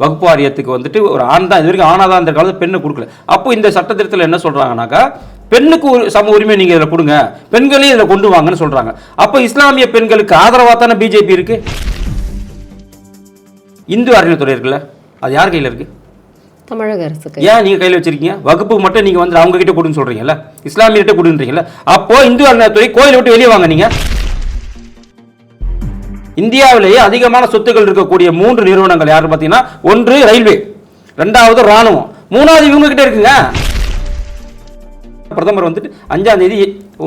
வகுப்பு வாரியத்துக்கு வந்துட்டு ஒரு ஆண் தான் இது வரைக்கும் ஆணாக தான் இந்த காலத்தில் பெண்ணு கொடுக்கல. அப்போ இந்த சட்ட திருத்தத்தில் என்ன சொல்கிறாங்கனாக்கா பெண்ணுக்கு ஒரு சம உரிமை நீங்கள் இதில் கொடுங்க பெண்களையும் இதில் கொண்டு வாங்கன்னு சொல்கிறாங்க அப்போ இஸ்லாமிய பெண்களுக்கு ஆதரவாக தானே பிஜேபி இருக்கு? இந்து அறநிலைத்துறை இருக்குல்ல அது யார் கையில் இருக்குது தமிழக அரசுக்கு. ஏன் நீங்க கையில் வச்சிருக்கீங்க? வகுப்புக்கு மட்டும் நீங்க வந்து அவங்க கிட்ட கொடுன்னு சொல்றீங்கல்ல இஸ்லாமியர்கிட்ட கொடுன்றீங்கல்ல அப்போ இந்து அறநிலையத்துறை கோயிலை விட்டு வெளியே வாங்க நீங்க. இந்தியாவிலேயே அதிகமான சொத்துக்கள் இருக்கக்கூடிய மூன்று நிறுவனங்கள் யார் பார்த்தீங்கன்னா? ஒன்று ரயில்வே ரெண்டாவது ராணுவம் மூணாவது இவங்க கிட்ட இருக்குங்க. பிரதமர் வந்துட்டு அஞ்சாம் தேதி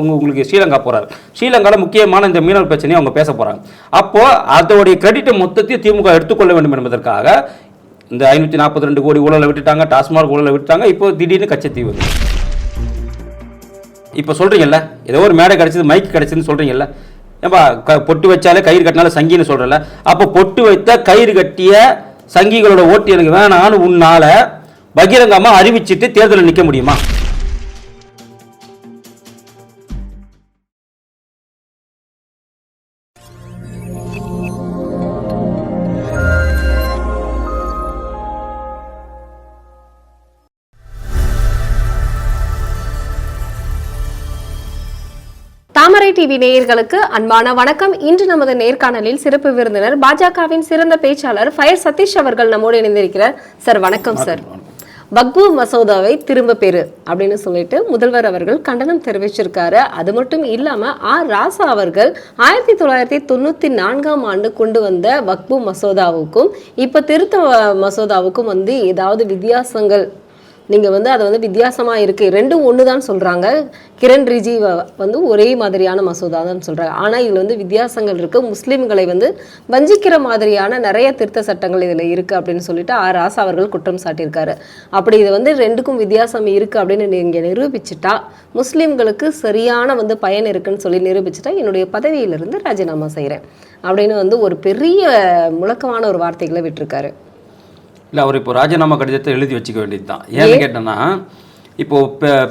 உங்களுக்கு ஸ்ரீலங்கா போறாரு. ஸ்ரீலங்கால முக்கியமான இந்த மீனவர் பிரச்சனையை அவங்க பேச போறாங்க. அப்போ அதோடைய கிரெடிட்டை மொத்தத்தையும் திமுக எடுத்துக்கொள்ள வேண்டும் என்பதற்காக இந்த ஐநூத்தி நாற்பத்தி ரெண்டு கோடி ஊழலை விட்டுட்டாங்க டாஸ்மாக் ஊழலை விட்டுட்டாங்க இப்போ திடீர்னு கச்சத்தீவு. இப்போ சொல்றீங்கல்ல ஏதோ ஒரு மேடை கிடைச்சது மைக் கிடைச்சதுன்னு சொல்றீங்கல்ல ஏன்பா க- பொட்டு வச்சாலே கயிறு கட்டினாலும் சங்கின்னு சொல்றல அப்போ பொட்டு வைத்த கயிறு கட்டிய சங்கிகளோட ஓட்டு எனக்கு வேணான்னு உன்னால் பகிரங்கமாக அறிவிச்சிட்டு தேர்தலில் நிற்க முடியுமா? டிவி நேயர்களுக்கு அன்பான வணக்கம். இன்று நமது நேர்காணலில் சிறப்பு விருந்தினர் பாஜகவின் சிறந்த பேச்சாளர் ஃபயர் சதீஷ் அவர்கள் நம்மோடு இணைந்திருக்கிறார். சார் வணக்கம் சார். வக்பு மசோதாவை திரும்ப பெறு அப்படின்னு சொல்லிட்டு முதல்வர் அவர்கள் கண்டனம் தெரிவிச்சிருக்காரு. அது மட்டும் இல்லாம ஆர் ராசா அவர்கள் ஆயிரத்தி தொள்ளாயிரத்தி தொண்ணூத்தி நான்காம் ஆண்டு கொண்டு வந்த வக்பு மசோதாவுக்கும் இப்ப திருத்த மசோதாவுக்கும் வந்து ஏதாவது வித்தியாசங்கள் நீங்கள் வந்து அது வந்து வித்தியாசமாக இருக்குது ரெண்டும் ஒன்றுதான் சொல்கிறாங்க கிரண் ரிஜி வந்து ஒரே மாதிரியான மசோதா தான் சொல்கிறாங்க ஆனால் இதில் வந்து வித்தியாசங்கள் இருக்குது முஸ்லீம்களை வந்து வஞ்சிக்கிற மாதிரியான நிறைய திருத்த சட்டங்கள் இதில் இருக்குது அப்படின்னு சொல்லிட்டு ஆர் ராசா அவர்கள் குற்றம் சாட்டியிருக்காரு. அப்படி இது வந்து ரெண்டுக்கும் வித்தியாசம் இருக்குது அப்படின்னு நீங்கள் நிரூபிச்சிட்டா முஸ்லீம்களுக்கு சரியான வந்து பயன் இருக்குன்னு சொல்லி நிரூபிச்சிட்டா என்னுடைய பதவியிலிருந்து ராஜினாமா செய்கிறேன் அப்படின்னு வந்து ஒரு பெரிய முழக்கமான ஒரு வார்த்தைகளை விட்டுருக்காரு. இல்லை அவர் இப்போ ராஜினாமா கடிதத்தை எழுதி வச்சுக்க வேண்டியது தான் ஏன்னு கேட்டேன்னா இப்போ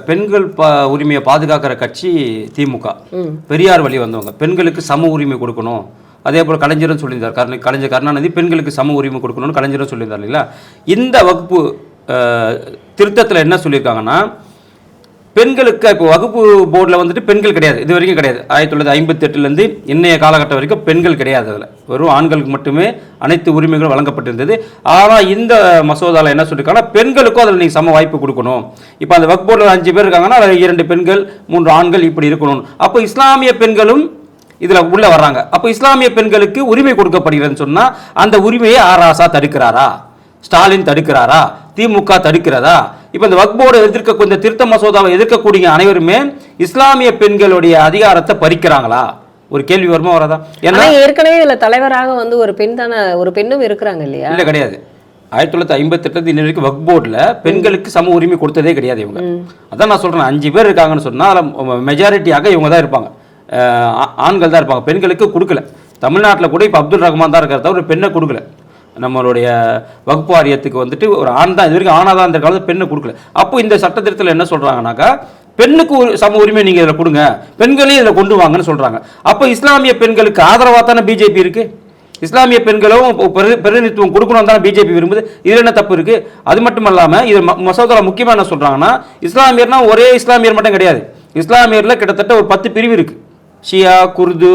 பெண்கள் ப உரிமையை பாதுகாக்கிற கட்சி திமுக. பெரியார் வழி வந்தவங்க. பெண்களுக்கு சம உரிமை கொடுக்கணும். அதே போல் கலைஞரும் சொல்லியிருந்தார். கருணை கலைஞர் கருணாநிதி பெண்களுக்கு சம உரிமை கொடுக்கணும்னு கலைஞரும் சொல்லியிருந்தார் இல்லைங்களா? இந்த வகுப்பு திருத்தத்தில் என்ன சொல்லியிருக்காங்கன்னா பெண்களுக்கு இப்போ வகுப்பு போர்டில் வந்துட்டு பெண்கள் கிடையாது. இது வரைக்கும் கிடையாது. ஆயிரத்தி தொள்ளாயிரத்தி ஐம்பத்தெட்டுலேருந்து இன்றைய காலகட்டம் வரைக்கும் பெண்கள் கிடையாது அதில். வெறும் ஆண்களுக்கு மட்டுமே அனைத்து உரிமைகளும் வழங்கப்பட்டிருந்தது. ஆனால் இந்த மசோதாவில் என்ன சொல்லியிருக்காங்கன்னா பெண்களுக்கும் அதில் நீங்கள் சம வாய்ப்பு கொடுக்கணும். இப்போ அந்த வகுப்பு போர்டில் அஞ்சு பேர் இருக்காங்கன்னா அதில் இரண்டு பெண்கள் மூன்று ஆண்கள் இப்படி இருக்கணும். அப்போ இஸ்லாமிய பெண்களும் இதில் உள்ளே வர்றாங்க. அப்போ இஸ்லாமிய பெண்களுக்கு உரிமை கொடுக்கப்படுகிறதுன்னு சொன்னால் அந்த உரிமையை ஆராசா தடுக்கிறாரா? ஸ்டாலின் தடுக்கிறாரா? திமுக தடுக்கிறதா? இப்போ இந்த வக்போர்டு எதிர்க்க இந்த திருத்த மசோதாவை எதிர்க்கக்கூடிய அனைவருமே இஸ்லாமிய பெண்களுடைய அதிகாரத்தை பறிக்கிறாங்களா? ஒரு கேள்வி வருமா வராதா? ஏன்னா ஏற்கனவே இதுல தலைவராக வந்து ஒரு பெண் தானே ஒரு பெண்ணும் இருக்கிறாங்க இல்லையா? இல்ல கிடையாது. ஆயிரத்தி தொள்ளாயிரத்தி ஐம்பத்தெட்டு இன்ன வரைக்கும் வக் போர்டில் பெண்களுக்கு சம உரிமை கொடுத்ததே கிடையாது இவங்க. அதான் நான் சொல்றேன் அஞ்சு பேர் இருக்காங்கன்னு சொன்னா அதில் மெஜாரிட்டியாக இவங்க தான் இருப்பாங்க. ஆண்கள் தான் இருப்பாங்க. பெண்களுக்கு கொடுக்கல. தமிழ்நாட்டில் கூட இப்போ அப்துல் ரஹ்மான் தான் இருக்கிறத ஒரு பெண்ணை கொடுக்கல. நம்மளுடைய வகுப்பு வாரியத்துக்கு வந்துட்டு ஒரு ஆண் தான் இது வரைக்கும் ஆணாக தான் இந்த காலத்தில் பெண்ணை கொடுக்கல. அப்போ இந்த சட்டத்திட்டத்தில் என்ன சொல்கிறாங்கனாக்கா பெண்ணுக்கு ஒரு சம உரிமை நீங்கள் இதில் கொடுங்க பெண்களையும் இதில் கொண்டு வாங்கன்னு சொல்கிறாங்க அப்போ இஸ்லாமிய பெண்களுக்கு ஆதரவாக தானே பிஜேபி இருக்குது இஸ்லாமிய பெண்களும் பிரதிநிதித்துவம் கொடுக்கணும் தான் பிஜேபி விரும்புது? இதில் என்ன தப்பு இருக்குது அது மட்டும் இல்லாமல் இது ம- மசோதாவில் முக்கியமாக என்ன சொல்கிறாங்கன்னா இஸ்லாமியர்னா ஒரே இஸ்லாமியர் மட்டும் கிடையாது. இஸ்லாமியரில் கிட்டத்தட்ட ஒரு பத்து பிரிவு இருக்குது ஷியா குர்து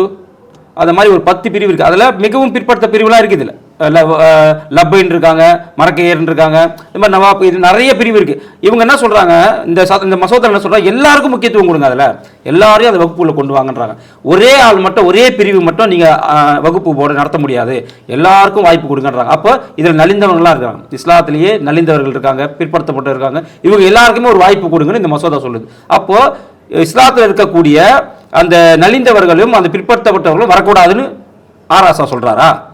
அந்த மாதிரி ஒரு பத்து பிரிவு இருக்குது அதில் மிகவும் பிற்படுத்த பிரிவுலாம் இருக்குது இதில். லப்பைன் இருக்காங்க மரக்கையர்னு இருக்காங்க. இந்த மாதிரி நவாப் இது நிறைய பிரிவு இருக்குது இவங்க என்ன சொல்கிறாங்க இந்த ச- இந்த மசோதா என்ன சொல்கிறாங்க எல்லாருக்கும் முக்கியத்துவம் கொடுங்க அதில். எல்லாரையும் அந்த வகுப்புல கொண்டு வாங்கன்றாங்க. ஒரே ஆள் மட்டும் ஒரே பிரிவு மட்டும் நீங்கள் வகுப்பு போட நடத்த முடியாது. எல்லாருக்கும் வாய்ப்பு கொடுங்கன்றாங்க. அப்போ இதில் நலிந்தவங்களாம் இருக்காங்க. இஸ்லாத்திலேயே நலிந்தவர்கள் இருக்காங்க பிற்படுத்தப்பட்டு இருக்காங்க. இவங்க எல்லாருக்குமே ஒரு வாய்ப்பு கொடுங்கன்னு இந்த மசோதா சொல்லுது. அப்போது இஸ்லாத்தில் இருக்கக்கூடிய அந்த நலிந்தவர்களும் அந்த பிற்படுத்தப்பட்டவர்களும் வரக்கூடாதுன்னு ஆராசா சொல்கிறாரா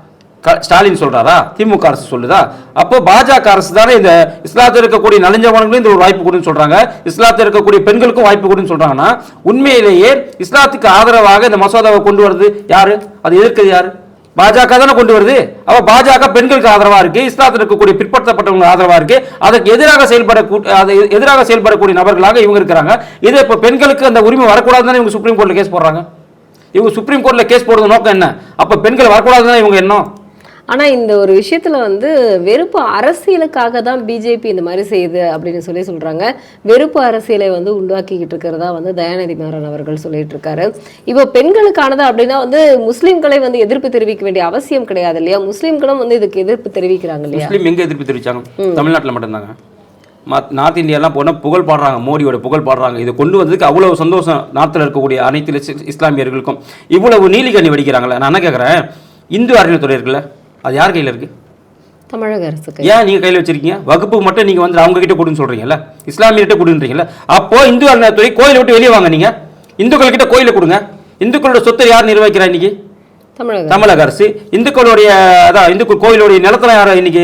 ஸ்டாலின் சொல்றாரா? திமுக அரசு சொல்லுதா? அப்போ பாஜக அரசு தானே இந்த இஸ்லாத்தில் இருக்கக்கூடிய நலஞ்சவனங்களும் இந்த ஒரு வாய்ப்பு கொடுன்னு சொல்றாங்க. இஸ்லாத்தில் இருக்கக்கூடிய பெண்களுக்கும் வாய்ப்பு கொடுன்னு சொல்றாங்கன்னா உண்மையிலேயே இஸ்லாத்துக்கு ஆதரவாக இந்த மசோதாவை கொண்டு வருது யாரு? அது எதிர்க்கிறது யாரு? பாஜக தானே கொண்டு வருது. அப்போ பாஜக பெண்களுக்கு ஆதரவா இருக்கு இஸ்லாத்தில் இருக்கக்கூடிய பிற்படுத்தப்பட்டவங்க ஆதரவா இருக்கு. அதற்கு எதிராக செயல்பட அதை எதிராக செயல்படக்கூடிய நபர்களாக இவங்க இருக்கிறாங்க. இது இப்போ பெண்களுக்கு அந்த உரிமை வரக்கூடாதுன்னு இவங்க சுப்ரீம் கோர்ட்ல கேஸ் போடுறாங்க. இவங்க சுப்ரீம் கோர்ட்டில் கேஸ் போடுறது நோக்கம் என்ன? அப்போ பெண்கள் வரக்கூடாதுன்னு இவங்க எண்ணம்? ஆனா இந்த ஒரு விஷயத்துல வந்து வெறுப்பு அரசியலுக்காக தான் பிஜேபி இந்த மாதிரி செய்யுது அப்படின்னு சொல்லி சொல்றாங்க. வெறுப்பு அரசியலை வந்து உண்டாக்கிக்கிட்டு இருக்கிறதா வந்து தயாநிதி மாறன் அவர்கள் சொல்லிட்டு இருக்காரு. இப்போ பெண்களுக்கானது அப்படின்னா வந்து முஸ்லிம்களை வந்து எதிர்ப்பு தெரிவிக்க வேண்டிய அவசியம் கிடையாது இல்லையா? முஸ்லிம்களும் வந்து இதுக்கு எதிர்ப்பு தெரிவிக்கிறாங்க இல்லையா? முஸ்லீம் எங்க எதிர்ப்பு தெரிவிச்சாங்க? தமிழ்நாட்டில் மட்டும்தாங்க. மத் நார்த் இந்தியாலாம் போனால் புகழ் பாடுறாங்க மோடியோட புகழ் பாடுறாங்க. இதை கொண்டு வந்ததுக்கு அவ்வளவு சந்தோஷம் நார்த்தில் இருக்கக்கூடிய அனைத்து இஸ்- இஸ்லாமியர்களுக்கும். இவ்வளவு நீலிகண்ணி வடிக்கிறாங்களே நான் என்ன கேட்குறேன் இந்து அறநிலைத்துறை இருக்குல்ல அது யார் கையில் இருக்கு? தமிழக அரசுக்கு. ஏன் நீங்க கையில் வச்சிருக்கீங்க? வகுப்பு மட்டும் நீங்க வந்து அவங்க கிட்ட கொடுன்னு சொல்றீங்கல்ல? இஸ்லாமியர்கிட்ட கொடுன்றீங்கல்ல? அப்போ இந்து அறநிலைத்துறை கோயிலை விட்டு வெளியே வாங்க நீங்க. இந்துக்கள் கிட்ட கோயிலை கொடுங்க. இந்துக்களோட சொத்தை யார் நிர்வகிக்கிறா இன்னைக்கு? தமிழக அரசு. இந்துக்களுடைய அதான் இந்து கோயிலுடைய நிலத்தெல்லாம் யார் இன்னைக்கு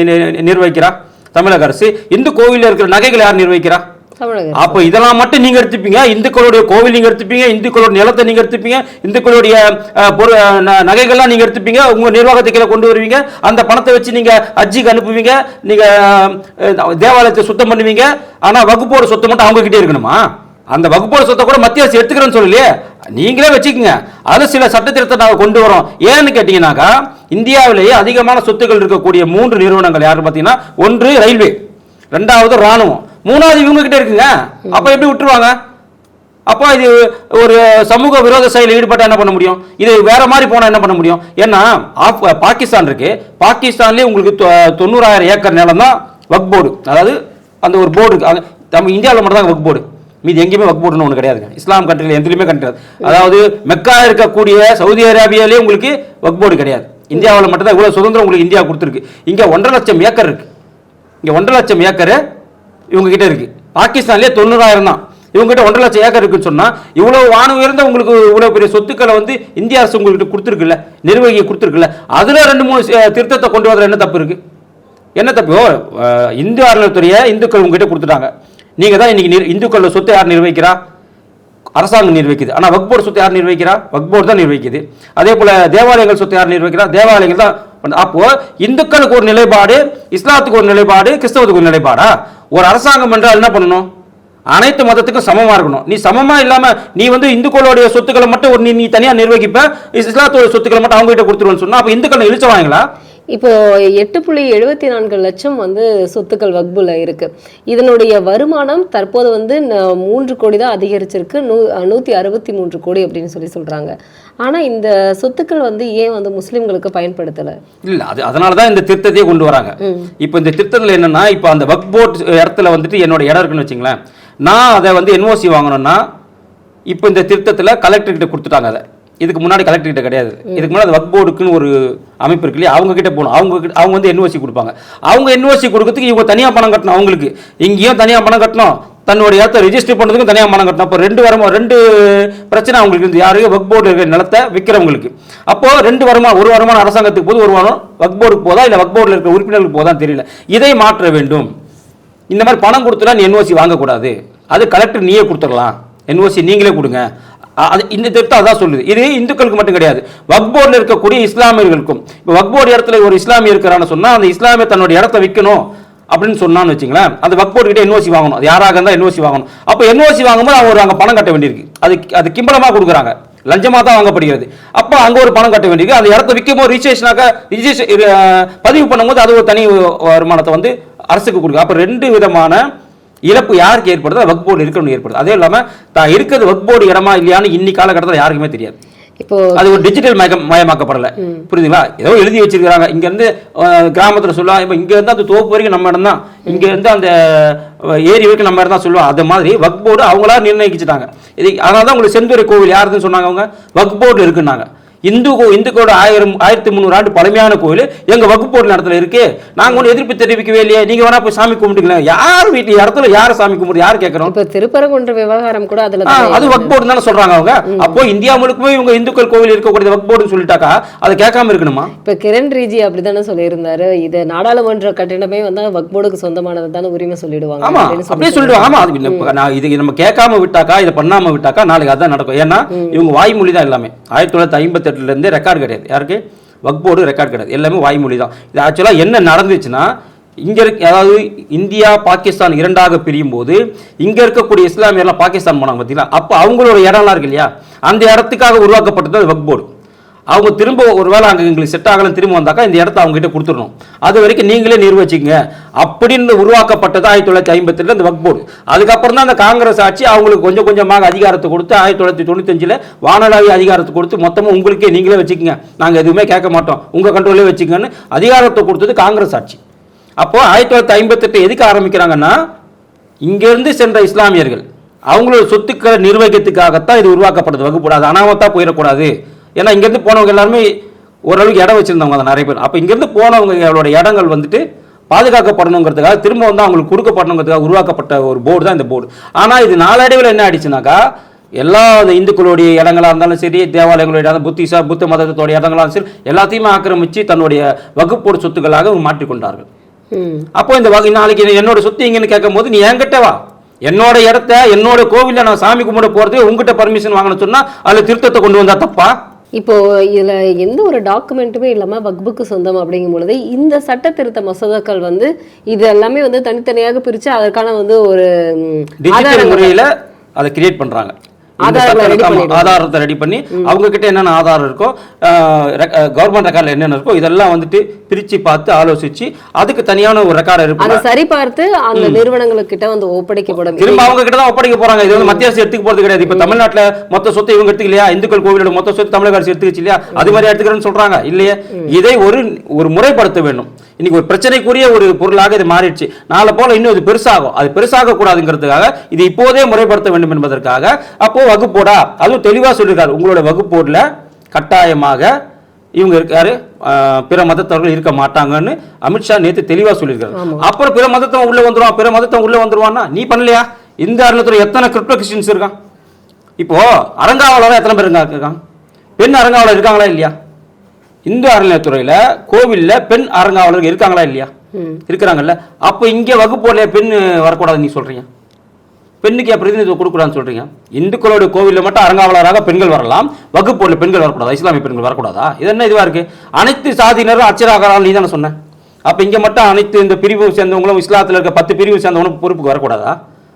நிர்வகிக்கிறா? தமிழக அரசு. இந்து கோவில்ல இருக்கிற நகைகளை யார் நிர்வகிக்கிறா. அப்ப இதெல்லாம் மட்டும் நீங்க எடுத்துப்பீங்க? இந்துக்களுடைய கோவில் நீங்க எடுத்துப்பீங்க இந்துக்களோட நிலத்தை நீங்க எடுத்துப்பீங்க இந்துக்களுடைய நகைகள்லாம் நீங்க எடுத்துப்பீங்க உங்க நிர்வாகத்தை கீழே கொண்டு வருவீங்க அந்த பணத்தை வச்சு நீங்க அஜிக்கு அனுப்புவீங்க நீங்க தேவாலயத்தை சுத்தம் பண்ணுவீங்க ஆனா வகுப்போட சொத்தை மட்டும் அவங்க கிட்டே இருக்கணுமா? அந்த வகுப்போட சொத்தை கூட மத்திய அரசு எடுத்துக்கிறேன்னு சொல்லலையே? நீங்களே வச்சுக்கோங்க. அது சில சட்டத்திட்டத்தை நாங்கள் கொண்டு வரோம். ஏன்னு கேட்டீங்கன்னாக்கா இந்தியாவிலேயே அதிகமான சொத்துக்கள் இருக்கக்கூடிய மூன்று நிறுவனங்கள் யாருன்னு பார்த்தீங்கன்னா ஒன்று ரயில்வே ரெண்டாவது ராணுவம். மூணாவது இவங்க கிட்ட இருக்குங்க. அப்ப எப்படி விட்டுருவாங்க? அப்போ இது ஒரு சமூக விரோத செயலில் ஈடுபட்டா என்ன பண்ண முடியும்? இது வேற மாதிரி போனா என்ன பண்ண முடியும்? ஏன்னா பாகிஸ்தான் இருக்கு. பாகிஸ்தான்லயே உங்களுக்கு தொ- தொண்ணூறாயிரம் ஏக்கர் நிலம் தான் வக் போர்டு. அதாவது அந்த ஒரு போர்டு இருக்கு. நம்ம இந்தியாவில் மட்டும் தான் வக் போர்டு. மீது எங்கேயுமே வக் போர்டுன்னு ஒன்று கிடையாதுங்க. இஸ்லாம் கண்ட்ரியில் எதுலையுமே கிடையாது. அதாவது மெக்கா இருக்கக்கூடிய சவுதி அரேபியாலே உங்களுக்கு வக் போர்டு கிடையாது. இந்தியாவில் மட்டும் தான் சுதந்திரம் உங்களுக்கு இந்தியா கொடுத்துருக்கு. இங்கே ஒன்றரை லட்சம் ஏக்கர் இருக்கு. இங்கே ஒன்றரை லட்சம் ஏக்கரு இவங்ககிட்ட இருக்குது இருக்கு தொண்ணூறாயிரம் தான். இவங்ககிட்ட ஒன்றரை லட்சம் ஏக்கர் இருக்குன்னு சொன்னால் இவ்வளோ வானம் உயர்ந்த உங்களுக்கு இவ்வளோ பெரிய சொத்துக்களை வந்து இந்திய அரசு உங்கள்கிட்ட கொடுத்துருக்குல்ல நிர்வகி கொடுத்துருக்குல்ல அதில் ரெண்டு மூணு திருத்தத்தை கொண்டு வரதுல என்ன தப்பு இருக்கு? என்ன தப்பு? இந்து அறநிலைத்துறையை இந்துக்கள் உங்ககிட்ட கொடுத்துட்டாங்க. நீங்கள் தான் இன்னைக்கு நிர்- இந்துக்களோட சொத்தை யார் நிர்வகிக்கிறா? அரசாங்கம் நிர்வகிக்குது. ஆனால் வக் போர்டு சொத்தை யார் நிர்வகிக்கிறா? வக் போர்டு தான் நிர்வகிக்குது. அதே போல் தேவாலயங்கள் சொத்தை யார் நிர்வகிக்கிறா? தேவாலயங்கள் தான் பண்ணு- அப்போ இந்துக்களுக்கு ஒரு நிலைப்பாடு இஸ்லாத்துக்கு ஒரு நிலைப்பாடு கிறிஸ்தவத்துக்கு ஒரு நிலைப்பாடா? ஒரு அரசாங்கம் என்றால் என்ன பண்ணணும்? அனைத்து மதத்துக்கும் சமமாக இருக்கணும். நீ சமமாக இல்லாமல் நீ வந்து இந்துக்களுடைய சொத்துக்களை மட்டும் ஒரு நீ நீ தனியாக நிர்வகிப்ப இஸ்லாத்தோட சொத்துக்களை மட்டும் அவங்க கொடுத்துருவோம்னு சொன்னால் அப்போ இந்துக்களை இந்துக்கள் இழிச்சவாங்களா இப்போ எட்டு புள்ளி எழுபத்தி நான்கு லட்சம் வந்து சொத்துக்கள் வக்புல இருக்கு. இதனுடைய வருமானம் தற்போது வந்து மூன்று கோடி தான் அதிகரிச்சிருக்கு. நூ நூற்றி அறுபத்தி மூன்று கோடி அப்படின்னு சொல்லி சொல்றாங்க. ஆனா இந்த சொத்துக்கள் வந்து ஏன் வந்து முஸ்லிம்களுக்கு பயன்படுத்தலை? இல்ல அது அதனால தான் இந்த திருத்தத்தையே கொண்டு வராங்க. இப்போ இந்த திருத்தத்தில் என்னன்னா இப்போ அந்த வக் போர்ட் இடத்துல வந்துட்டு என்னோட இடம் இருக்குன்னு வச்சுங்களேன் நான் அதை வந்து என்ஓசி வாங்கணும்னா இப்போ இந்த திருத்தத்தில் கலெக்டர் கிட்ட கொடுத்துட்டாங்க அதை. இதுக்கு முன்னாடி கலெக்டர் கிட்ட கிடையாது. இதுக்கு முன்னாடி வக் போர்டுக்குன்னு ஒரு அமைப்பு இருக்கு இல்லையா? அவங்க கிட்ட போகணும். அவங்க கிட்ட அவங்க வந்து என்ஓசி கொடுப்பாங்க. அவங்க என்ஓசி கொடுக்கறதுக்கு இவங்க தனியாக பணம் கட்டணும் அவங்களுக்கு. இங்கேயும் தனியாக பணம் கட்டணும். தன்னுடைய இடத்த ரெஜிஸ்டர் பண்ணுறதுக்கும் தனியாக பணம் கட்டணும். அப்போ ரெண்டு வருமா ரெண்டு பிரச்சனை அவங்களுக்கு இருந்து. யாருக்கு வக் போர்டு இருக்கிற நிலத்தை விற்கிறவங்களுக்கு அப்போ ரெண்டு வருமா ஒரு வருமானம் அரசாங்கத்துக்கு போது ஒரு வருமானம் வக் போர்டுக்கு போதா? இல்லை வக் போர்டில் இருக்கிற உறுப்பினர்களுக்கு போதான் தெரியல. இதை மாற்ற வேண்டும். இந்த மாதிரி பணம் கொடுத்துலாம் நீ என்ஓசி வாங்கக்கூடாது. அது கலெக்டர் நீயே கொடுத்துடலாம். என்ஓசி நீங்களே கொடுங்க. அது இந்த திட்டம் அதான் சொல்லுது. இது இந்துக்களுக்கு மட்டும் கிடையாது. வக் போர்டில் இருக்கக்கூடிய இஸ்லாமியர்களுக்கும் இப்போ வக் போர்டு இடத்துல ஒரு இஸ்லாமிய இருக்கிறான்னு சொன்னால் அந்த இஸ்லாமிய தன்னோட இடத்த விற்கணும் அப்படின்னு சொன்னான்னு வச்சுங்களேன் அந்த வக் போர்டு கிட்ட என்ஓசி வாங்கணும். அது யாராக இருந்தால் என்ஓசி வாங்கணும். அப்போ என்ஓசி வாங்கும்போது அவங்க ஒரு அங்கே பணம் கட்ட வேண்டியிருக்கு. அது அது கிம்பளமாக கொடுக்குறாங்க. லஞ்சமாக தான் வாங்கப்படுகிறது. அப்போ அங்கே ஒரு பணம் கட்ட வேண்டியிருக்கு. அந்த இடத்த விற்கும் போது ரிஜிஸ்ட்ரேஷனாக ரிஜிஸ்ட்ரேஷன் பதிவு பண்ணும்போது அது ஒரு தனி வருமானத்தை வந்து அரசுக்கு கொடுக்கும் அப்போ ரெண்டு விதமான இழப்பு யாருக்கு ஏற்படுது வக் போர்டு இருக்கணும் ஏற்படுது. அதே இல்லாமல் தான் இருக்கிறது வக் போர்டு இடமா இல்லையான்னு இன்னி காலகட்டத்தில் யாருக்குமே தெரியாது. இப்போ அது ஒரு டிஜிட்டல் மயம் மயமாக்கப்படல. புரியுதுங்களா? ஏதோ எழுதி வச்சிருக்காங்க இங்க இருந்து அஹ், கிராமத்துல சொல்லுவாங்க இப்ப இங்க இருந்து அந்த தோப்பு வரைக்கும் நம்ம இடம் தான். இங்க இருந்து அந்த ஏரி வரைக்கும் நம்ம இடம் தான் சொல்லுவாங்க அது மாதிரி வக் போர்டு அவங்களா நிர்ணயிச்சுட்டாங்க. இது அதனால தான் உங்களுக்கு செந்துறை கோவில் யாருதுன்னு சொன்னாங்க அவங்க? வக் போர்டு இருக்குன்னாங்க. இந்து இந்துக்களோட ஆயிரம் ஆயிரத்தி முந்நூறு ஆண்டு பழமையான கோயில். எங்க வகுப்பு போர்டு இடத்துல இருக்கு. நாங்க ஒன்றும் எதிர்ப்பு தெரிவிக்கவே இல்லையே. நீங்க வேணா போய் சாமி கும்பிட்டுக்கலாம் யார் வீட்டு இடத்துல யார் சாமி கும்பிட்டு யார் கேட்கறோம் இப்போ திருப்பரங்குன்ற விவகாரம் கூட அதுல தான் அது வக் போர்டு தானே சொல்றாங்க அவங்க. அப்போ இந்தியா முழுக்குமே இவங்க இந்துக்கள் கோவில் இருக்கக்கூடிய வக் போர்டுன்னு சொல்லிட்டாக்கா அதை கேட்காம இருக்கணுமா? இப்ப கிரண் ரிஜி அப்படித்தானே சொல்லியிருந்தாரு. இது நாடாளுமன்ற கட்டிடமே வந்து வக்போர்டுக்கு சொந்தமானது தானே உரிமை சொல்லிடுவாங்க ஆமா அப்படியே சொல்லிடுவாங்க. ஆமா அது இல்ல, நான் இது நம்ம கேட்காம விட்டாக்கா இதை பண்ணாம விட்டாக்கா நாளைக்கு அதான் நடக்கும். ஏன்னா இவங்க வாய்மொழி தான் எல்லாமே. ஆயிரத்தி தொள்ளாயிரத்தி ஐம்பத்தெட்டுல இருந்தே ரெக்கார்டு கிடையாது. யாருக்கு? வக் போர்டு ரெக்கார்டு கிடையாது. எல்லாமே வாய்மொழி தான் இது ஆக்சுவலா என்ன நடந்துச்சுன்னா இங்க இருக்க அதாவது இந்தியா பாகிஸ்தான் இரண்டாக பிரியும் போது இங்க இருக்கக்கூடிய இஸ்லாமியர்லாம் பாகிஸ்தான் போனாங்க பார்த்தீங்களா அப்போ அவங்களோட இடம்லாம் இருக்கு இல்லையா? அந்த இடத்துக்காக உருவாக்கப்பட்டது அது வக்போர்டு. அவங்க திரும்ப ஒருவேளை அங்கே எங்களுக்கு செட் ஆகலாம் திரும்ப வந்தாக்கா இந்த இடத்த அவங்ககிட்ட கொடுத்துடணும். அது வரைக்கும் நீங்களே நிர்வகிச்சிங்க அப்படின்னு உருவாக்கப்பட்டது ஆயிரத்தி தொள்ளாயிரத்தி ஐம்பத்தெட்டு இந்த வக் போர்டு அதுக்கப்புறம் தான் அந்த காங்கிரஸ் ஆட்சி அவங்களுக்கு கொஞ்சம் கொஞ்சமாக அதிகாரத்தை கொடுத்து ஆயிரத்தி தொள்ளாயிரத்தி தொண்ணூத்தஞ்சில் வானளாவிய அதிகாரத்தை கொடுத்து மொத்தமாக உங்களுக்கே நீங்களே வச்சுக்கோங்க. நாங்கள் எதுவுமே கேட்க மாட்டோம். உங்கள் கண்ட்ரோலே வச்சுக்கோங்கன்னு அதிகாரத்தை கொடுத்தது காங்கிரஸ் ஆட்சி. அப்போ ஆயிரத்தி தொள்ளாயிரத்தி ஐம்பத்தெட்டு எதுக்கு ஆரம்பிக்கிறாங்கன்னா இங்கேருந்து சென்ற இஸ்லாமியர்கள் அவங்களோட சொத்துக்களை நிர்வகிக்கிறதுக்காகத்தான் இது உருவாக்கப்படுது. வகுப்படாது. அனாமத்தான் போயிடக்கூடாது. ஏன்னா இங்கேருந்து போனவங்க எல்லாருமே ஓரளவுக்கு இடம் வச்சிருந்தவங்க தான் நிறைய பேர். அப்போ இங்கேருந்து போனவங்களோட இடங்கள் வந்துட்டு பாதுகாக்கப்படணுங்கிறதுக்காக திரும்ப வந்து அவங்களுக்கு கொடுக்கப்படணுங்கிறதுக்காக உருவாக்கப்பட்ட ஒரு போர்டு தான் இந்த போர்டு ஆனால் இது நாளடைவில் என்ன ஆயிடுச்சுனாக்கா எல்லா இந்த இந்துக்களுடைய இடங்களா இருந்தாலும் சரி தேவாலயங்களுடைய இடம் புத்திசா புத்த மதத்தோடைய இடங்களா இருந்தாலும் சரி எல்லாத்தையுமே ஆக்கிரமிச்சு தன்னுடைய வகுப்போடு சொத்துக்களாக மாற்றிக்கொண்டார்கள். அப்போ இந்த வகை நாளைக்கு என்னோட சொத்து இங்கன்னு கேட்கும் போது நீ என்கிட்ட வா. என்னோட இடத்த என்னோட கோவில்ல நான் சாமி கும்பிட போறது உங்ககிட்ட பர்மிஷன் வாங்கணும்னு சொன்னா அதுல திருத்தத்தை கொண்டு வந்தா தப்பா? இப்போ இதுல எந்த ஒரு டாக்குமெண்ட்டுமே இல்லாம வக்புக்கு சொந்தம் அப்படிங்கும் பொழுது இந்த சட்ட திருத்த மசோதாக்கள் வந்து இது எல்லாமே வந்து தனித்தனியாக பிரிச்சு அதற்கான வந்து ஒரு முறையில அதை கிரியேட் பண்றாங்க. ஆதாரத்தை ரெடி பண்ணி அவங்க கிட்ட என்னென்ன ஆதாரம் இருக்கோ கவர்மெண்ட் ரெக்கார்டில் என்னென்ன இருக்கோ இதெல்லாம் வந்துட்டு பிரிச்சு பார்த்து ஆலோசிச்சு அதுக்கு தனியான ஒரு ரெக்கார்டு அதை இருக்கு சரி பார்த்து அந்த நிறுவனங்களுக்கிட்ட வந்து ஒப்படைக்கப்படும். திரும்ப அவங்க கிட்ட தான் ஒப்படைக்க போறாங்க. இது வந்து மத்திய அரசு எடுத்துக்க போறது கிடையாது. இப்ப தமிழ்நாட்டுல மொத்த சொத்தை இவங்க எடுத்துக்கலையா? இந்துக்கள் கோவிலோட மொத்த சொத்து தமிழக அரசு எடுத்துக்கிச்சு இல்லையா? அது மாதிரி எடுத்துக்கிறேன்னு சொல்றாங்க. இல்லையே? இதை ஒரு ஒரு முறைப்படுத்த வேண்டும். இன்னைக்கு ஒரு பிரச்சனைக்குரிய ஒரு பொருளாக இது மாறிடுச்சு. நாளை போல இன்னும் இது பெருசாகும். அது பெருசாக கூடாதுங்கிறதுக்காக இது இப்போதே முறைப்படுத்த வேண்டும் என்பதற்காக அப்போ வகுப்போடா? அதுவும் தெளிவா சொல்லியிருக்காரு. உங்களோட வகுப்போர்ல கட்டாயமாக இவங்க இருக்காரு. பிற மதத்தவர்கள் இருக்க மாட்டாங்கன்னு அமித்ஷா நேத்து தெளிவா சொல்லியிருக்காரு. அப்புறம் பிற மதத்தவன் உள்ள வந்துருவான். பிற மதத்தவன் உள்ள வந்துருவான்னா நீ பண்ணலையா? இந்த அருளத்துல எத்தனை கிரிப்டோ கிறிஸ்டின்ஸ் இருக்கான்? இப்போ அறங்காவலர் எத்தனை பேர் இருக்காங்க? இருக்கான். பெண் அறங்காவலர் இருக்காங்களா இல்லையா? இந்து அறநிலையத்துறையில கோவில்ல பெண் அறங்காவலர் இருக்காங்களா இல்லையா? இருக்கிறாங்கல்ல. அப்போ இங்க வகுப்போல பெண் வரக்கூடாது நீ சொல்றீங்க. பெண்ணுக்கு ஏன் பிரதிநிதித்துவம் கொடுக்கூடாதுன்னு சொல்றீங்க? இந்துக்களோட கோவிலில் மட்டும் அரங்காவலராக பெண்கள் வரலாம். வகுப்போல பெண்கள் வரக்கூடாதா? இஸ்லாமிய பெண்கள் வரக்கூடாதா? இது என்ன இதுவாக இருக்கு? அனைத்து சாதியினரும் அச்சராகலாம் நீ தானே சொன்னேன் அப்போ இங்கே மட்டும் அனைத்து இந்த பிரிவு சேர்ந்தவங்களும் இஸ்லாத்தில் இருக்க பத்து பிரிவு சேர்ந்தவங்களும் பொறுப்புக்கு வரக்கூடாதா?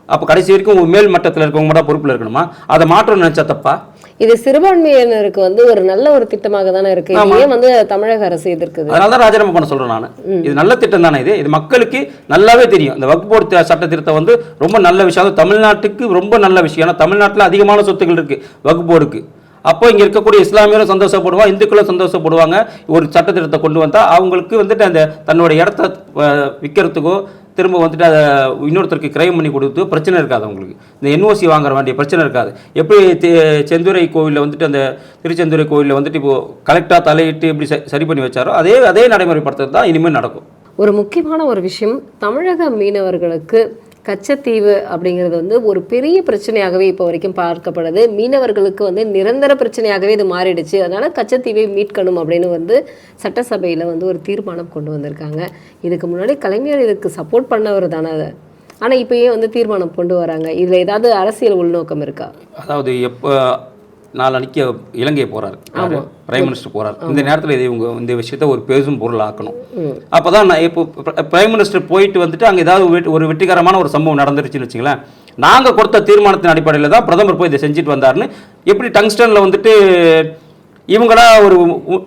அப்போ கடைசி வரைக்கும் மேல் மட்டத்தில் இருக்கவங்க மட்டும் பொறுப்பில் இருக்கணுமா? அதை மாற்றம் நினச்சா தப்பா? இது சிறுபான்மையினருக்கு வந்து ஒரு நல்ல ஒரு திட்டமாக தானே இருக்கு ஏன் வந்து தமிழக அரசு எதிர்க்குது? அதனால தான் ராஜினாமா பண்ண சொல்றேன் நான். இது நல்ல திட்டம் தானே இது? இது மக்களுக்கு நல்லாவே தெரியும். இந்த வக்ஃப் போர்டு சட்ட திருத்தம் வந்து ரொம்ப நல்ல விஷயம். தமிழ்நாட்டுக்கு ரொம்ப நல்ல விஷயம். ஏன்னா தமிழ்நாட்டில் அதிகமான சொத்துக்கள் இருக்கு வக்ஃப் போர்டுக்கு. அப்போ இங்க இருக்கக்கூடிய இஸ்லாமியரும் சந்தோஷப்படுவாங்க இந்துக்களும் சந்தோஷப்படுவாங்க. ஒரு சட்ட திருத்தத்தை கொண்டு வந்தா அவங்களுக்கு வந்துட்டு அந்த தன்னோட இடத்த விற்கிறதுக்கோ திரும்ப வந்துட்டு அதை இன்னொருத்தருக்கு கிரைம் பண்ணி கொடுத்து பிரச்சனை இருக்காது அவங்களுக்கு. இந்த என்ஓசி வாங்குற வேண்டிய பிரச்சனை இருக்காது. எப்படி தெ- செந்துறை கோவிலில் வந்துட்டு அந்த திருச்செந்துரை கோவிலில் வந்துட்டு இப்போது கலெக்டாக தலையிட்டு எப்படி சரி பண்ணி வச்சாரோ அதே அதே நடைமுறைப்படுத்துறது தான் இனிமேல் நடக்கும். ஒரு முக்கியமான ஒரு விஷயம் தமிழக மீனவர்களுக்கு கச்சத்தீவு அப்படிங்கிறது வந்து ஒரு பெரிய பிரச்சனையாகவே இப்போ வரைக்கும் பார்க்கப்படுது. மீனவர்களுக்கு வந்து நிரந்தர பிரச்சனையாகவே இது மாறிடுச்சு. அதனால் கச்சத்தீவை மீட்கணும் அப்படின்னு வந்து சட்டசபையில் வந்து ஒரு தீர்மானம் கொண்டு வந்திருக்காங்க. இதுக்கு முன்னாடி கலைஞர் இதுக்கு சப்போர்ட் பண்ணவர் தானே அதை. ஆனால் இப்போயே வந்து தீர்மானம் கொண்டு வராங்க. இதில் ஏதாவது அரசியல் உள்நோக்கம் இருக்கா? அதாவது எப்போ நாளன்னைக்கு இலங்கை போறாரு. பிரைம் மினிஸ்டர் போறாரு. இந்த நேரத்தில் இதை இவங்க இந்த விஷயத்த ஒரு பெரும் பொருள் ஆக்கணும் அப்பதான் நான் இப்போ பிரைம் மினிஸ்டர் போயிட்டு வந்துட்டு அங்கே ஏதாவது ஒரு வெற்றிகரமான ஒரு சம்பவம் நடந்துருச்சுன்னு வச்சுங்களேன் நாங்கள் கொடுத்த தீர்மானத்தின் அடிப்படையில் தான் பிரதமர் போய் இதை செஞ்சுட்டு வந்தாருன்னு எப்படி டங்ஸ்டனில் வந்துட்டு இவங்களா ஒரு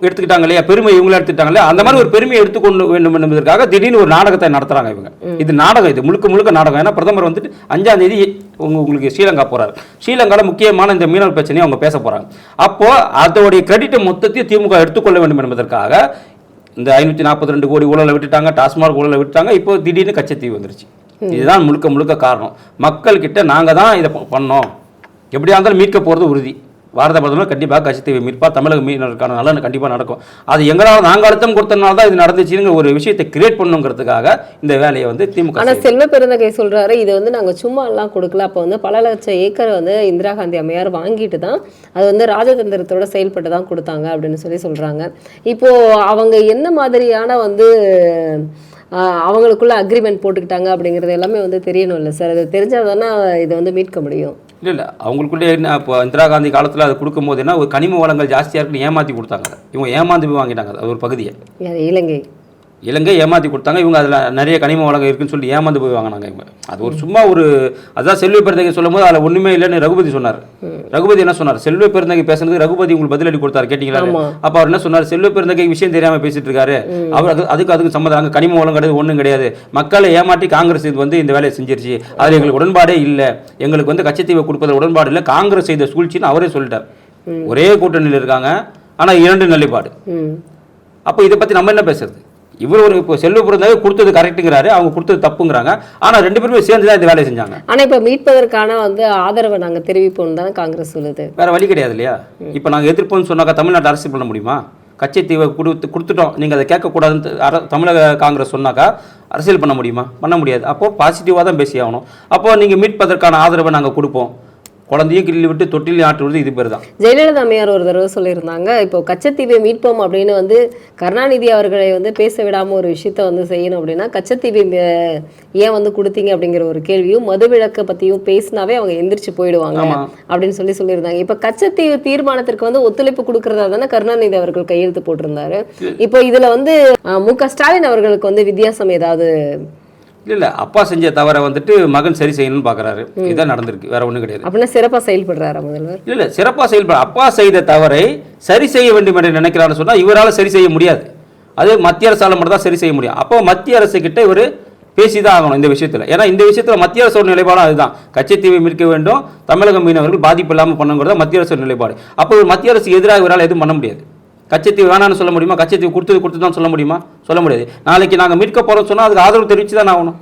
எடுத்துக்கிட்டாங்க இல்லையா? பெருமை இவங்களா எடுத்துக்கிட்டாங்க இல்லையா? அந்த மாதிரி ஒரு பெருமையை எடுத்துக்கொண்டு வேண்டும் என்பதற்காக திடீர்னு ஒரு நாடகத்தை நடத்துறாங்க இவங்க. இது நாடகம் இது முழுக்க முழுக்க நாடகம். ஏன்னா பிரதமர் வந்துட்டு அஞ்சாம் தேதி உங்க உங்களுக்கு ஸ்ரீலங்கா போறாரு. ஸ்ரீலங்கால முக்கியமான இந்த மீனவர் பிரச்சனையை அவங்க பேச போறாங்க. அப்போ அதோடைய கிரெடிட்டை மொத்தத்தையும் திமுக எடுத்துக்கொள்ள வேண்டும் என்பதற்காக இந்த ஐநூத்தி நாற்பத்தி ரெண்டு கோடி ஊழலை விட்டுட்டாங்க டாஸ்மாக் ஊழலை விட்டுட்டாங்க. இப்போ திடீர்னு கச்சத்தீவு வந்துருச்சு. இதுதான் முழுக்க முழுக்க காரணம். மக்கள் கிட்ட நாங்க தான் இதை பண்ணோம். எப்படியா இருந்தாலும் மீட்க போறது உறுதி. பாரத பிரதமர் கண்டிப்பாக கட்சித்தீவை மீட்பா தமிழக மீனவருக்கான நலன் கண்டிப்பாக நடக்கும். அது எங்களால் நாங்கள் அழுத்தம் கொடுத்தனால தான் இது நடந்துச்சுங்கிற ஒரு விஷயத்தை கிரியேட் பண்ணுங்கிறதுக்காக இந்த வேலையை வந்து திமுக ஆனா செய்யுது. செல்வ பெருந்தகை சொல்றாரு இது வந்து நாங்க சும்மா எல்லாம் கொடுக்கல. அப்போ வந்து பல லட்சம் ஏக்கர் வந்து இந்திரா காந்தி அம்மையார் வாங்கிட்டு தான் அது வந்து ராஜதந்திரத்தோட செயல்பட்டு தான் கொடுத்தாங்க அப்படின்னு சொல்லி சொல்றாங்க. இப்போ அவங்க என்ன மாதிரியான வந்து அவங்களுக்குள்ள அக்ரிமெண்ட் போட்டுக்கிட்டாங்க அப்படிங்கிறது எல்லாமே வந்து தெரியணும் இல்லை சார். அது தெரிஞ்சால் தானே இதை வந்து மீட்க முடியும். இல்லை இல்லை. அவங்களுக்குள்ளே என்ன இப்போ இந்திரா காந்தி காலத்தில் அது கொடுக்கும்போது என்ன ஒரு கனிம வளங்கள் ஜாஸ்தியாக இருக்குன்னு ஏமாற்றி கொடுத்தாங்க. இவங்க ஏமாந்து போய் வாங்கிட்டாங்க அது ஒரு பகுதியை. இலங்கை. இலங்கை ஏமாத்தி கொடுத்தாங்க. இவங்க அதில் நிறைய கனிம வளங்கள் இருக்குன்னு சொல்லி ஏமாந்து போய் வாங்கினாங்க இவங்க. அது ஒரு சும்மா ஒரு அதான் செல்வ பெருந்தகை சொல்லும் போது அதில் ஒன்றுமே இல்லைன்னு ரகுபதி சொன்னார். ரகுபதி என்ன சொன்னார்? செல்வ பெருந்தகை பேசுனது ரகுபதி உங்களுக்கு பதிலடி கொடுத்தாரு கேட்டீங்களா. அப்போ அவர் என்ன சொன்னார்? செல்வ பெருந்தகை விஷயம் தெரியாம பேசிட்டு இருக்காரு. அவர் அது அதுக்கு அதுக்கு சம்மந்தம் அங்கே கனிம வளம் கிடையாது ஒன்றும் கிடையாது. மக்களை ஏமாற்றி காங்கிரஸ் இது வந்து இந்த வேலையை செஞ்சிருச்சு. அதில் எங்களுக்கு உடன்பாடே இல்லை. எங்களுக்கு வந்து கச்சத்தீவை கொடுப்பதில் உடன்பாடு இல்லை. காங்கிரஸ் செய்த சூழ்ச்சின்னு அவரே சொல்லிட்டார். ஒரே கூட்டணியில் இருக்காங்க. ஆனால் இரண்டு நிலைப்பாடு. அப்போ இதை பற்றி நம்ம என்ன பேசுறது? இவர் ஒரு இப்போ செல்வ பிறந்தகை கொடுத்தது கரெக்ட்டுங்கிறாரு அவங்க கொடுத்தது தப்புங்கிறாங்க. ஆனால் ரெண்டு பேருமே சேர்ந்து தான் இந்த வேலையை செஞ்சாங்க. ஆனா இப்ப மீட்பதற்கான வந்து ஆதரவை நாங்க தெரிவிப்போம் தான் காங்கிரஸ் சொல்லுது. வேற வழி கிடையாது இல்லையா? இப்போ நாங்கள் எதிர்ப்போம்னு சொன்னாக்கா தமிழ்நாட்டை அரசு பண்ண முடியுமா? கச்சத்தீவை கொடுத்து கொடுத்துட்டோம். நீங்கள் அதை கேட்கக்கூடாதுன்னு அர தமிழக காங்கிரஸ் சொன்னாக்கா அரசியல் பண்ண முடியுமா? பண்ண முடியாது. அப்போது பாசிட்டிவாக தான் பேசி ஆகணும் அப்போது நீங்கள் மீட்பதற்கான ஆதரவை நாங்கள் கொடுப்போம். குழந்தையும் கிள்ளி விட்டு தொட்டிலையும் ஆட்டுவது இது பேர் தான் ஜெயலலிதா அம்மையார் ஒரு தடவை சொல்லியிருந்தாங்க இப்போ கச்சத்தீவை மீட்போம் அப்படின்னு வந்து கருணாநிதி அவர்களை வந்து பேச விடாம ஒரு விஷயத்த வந்து செய்யணும் அப்படின்னா கச்சத்தீவை ஏன் வந்து கொடுத்தீங்க அப்படிங்கிற ஒரு கேள்வியும் மது விளக்க பத்தியும் பேசினாவே அவங்க எந்திரிச்சு போயிடுவாங்க. அப்படின்னு சொல்லி சொல்லியிருந்தாங்க. இப்போ கச்சத்தீவு தீர்மானத்திற்கு வந்து ஒத்துழைப்பு கொடுக்கறதா தானே கருணாநிதி அவர்கள் கையெழுத்து போட்டிருந்தாரு. இப்போ இதுல வந்து மு ஸ்டாலின் அவர்களுக்கு வந்து வித்தியாசம் ஏதாவது இல்லை இல்லை அப்பா செஞ்ச தவறை வந்துட்டு மகன் சரி செய்யணும்னு பார்க்குறாரு இதான் நடந்திருக்கு வேற ஒன்றும் கிடையாது. அப்படின்னா சிறப்பா செயல்படுறாரா முதல்வர்? இல்லை இல்லை சிறப்பாக செயல்பட அப்பா செய்த தவறை சரி செய்ய வேண்டும் என்று நினைக்கிறான்னு சொன்னால் இவரால் சரி செய்ய முடியாது. அது மத்திய அரசால் மட்டும் தான் சரி செய்ய முடியும். அப்போ மத்திய அரசு கிட்ட இவர் பேசி தான் ஆகணும் இந்த விஷயத்தில். ஏன்னா இந்த விஷயத்தில் மத்திய அரசோட நிலைப்பாடும் அதுதான். கச்சத்தீவை மீட்க வேண்டும் தமிழக மீனவர்கள் பாதிப்பு இல்லாமல் பண்ணுங்கிறது மத்திய அரசோட நிலைப்பாடு. அப்போ மத்திய அரசுக்கு எதிராக இவரால் எதுவும் பண்ண முடியாது. கச்சத்தீவு வேணாம்னு சொல்ல முடியுமா? கச்சத்தீவு கொடுத்தது கொடுத்து தான் சொல்ல முடியுமா? சொல்ல முடியாது. நாளைக்கு நாங்கள் மீட்க போகிறோம்னு சொன்னால் அதுக்கு ஆதரவு தெரிவித்து தான் ஆகணும்.